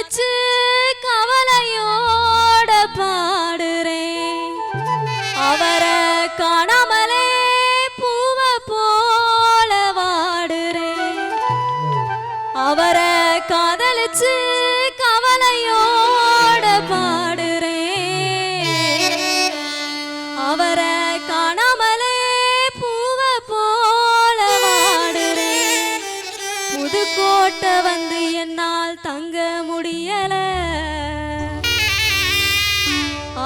நினைச்சு கவலையோட பாடுறேன். அவரை காணாமலே பூவை போல வாடுறேன். அவரை தங்க முடியல.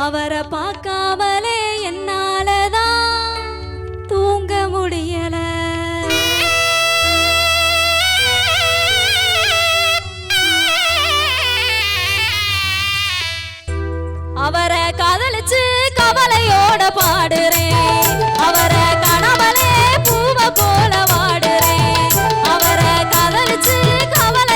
அவரை பார்க்காமலே என்னாலதான் தூங்க முடியல. அவரை காதலிச்சு கவலையோட பாடுறேன். அவரை கணவனே பூவை போல வாடுறேன். அவரை காதலிச்சு கவலை